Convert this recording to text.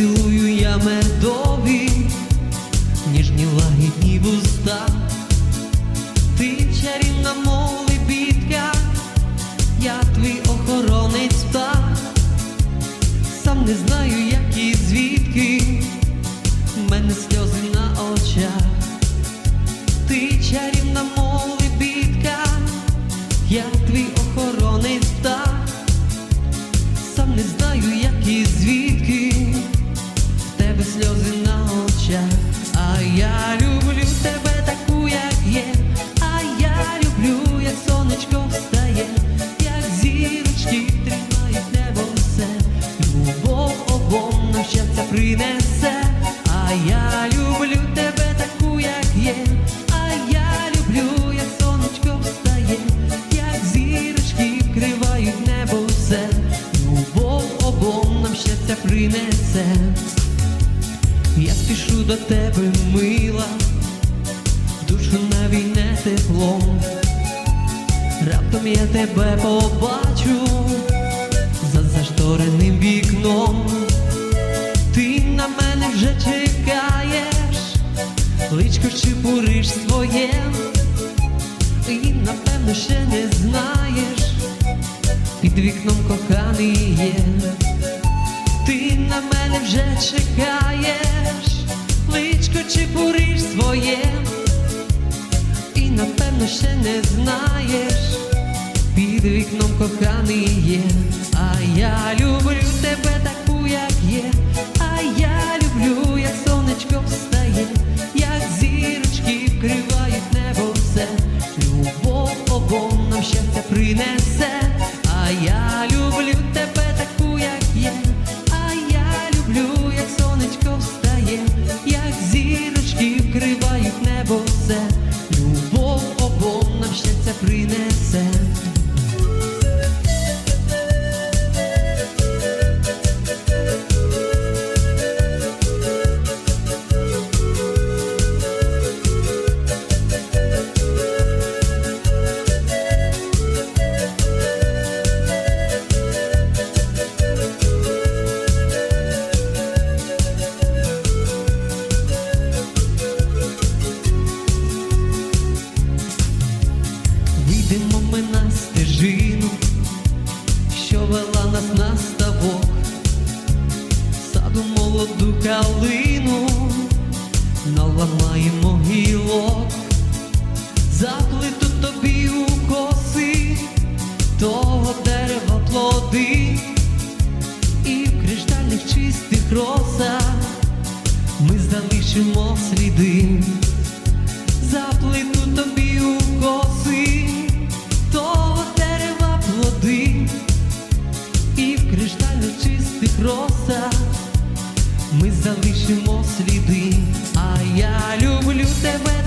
цілую я медові, ніжні лагідні вуста, ти чарівна моли бідка, я твій охоронець птах, сам не знаю, як і звідки в мене сльози на очах, ти чарівна мов я люблю тебе таку, як є, а я люблю, як сонечко встає, як зірочки тримають небо все, любов щастя принесе, а я люблю тебе таку, як є, а я люблю, як сонечко встає, як зірочки вкривають небо все, любов обом щастя принесе тебе мила, душу навійне теплом, раптом я тебе побачу за заштореним вікном. Ти на мене вже чекаєш, личко чепуриш своє, і напевно ще не знаєш, під вікном коханий є. Ти на мене вже чекаєш, личко чепуриш своє, і напевно ще не знаєш, під вікном коханий є, а я люблю тебе таку, як є, а я люблю, як сонечко встає, як зірочки вкривають небо все, любов обом нам щастя принесе, а я люблю стежину, що вела нас на ставок, саду молоду калину, наламаємо гілок, заплету тобі у коси, того дерева плоди, і в криштальних чистих росах ми залишимо сліди. роса, ми залишимо сліди, а я люблю тебе.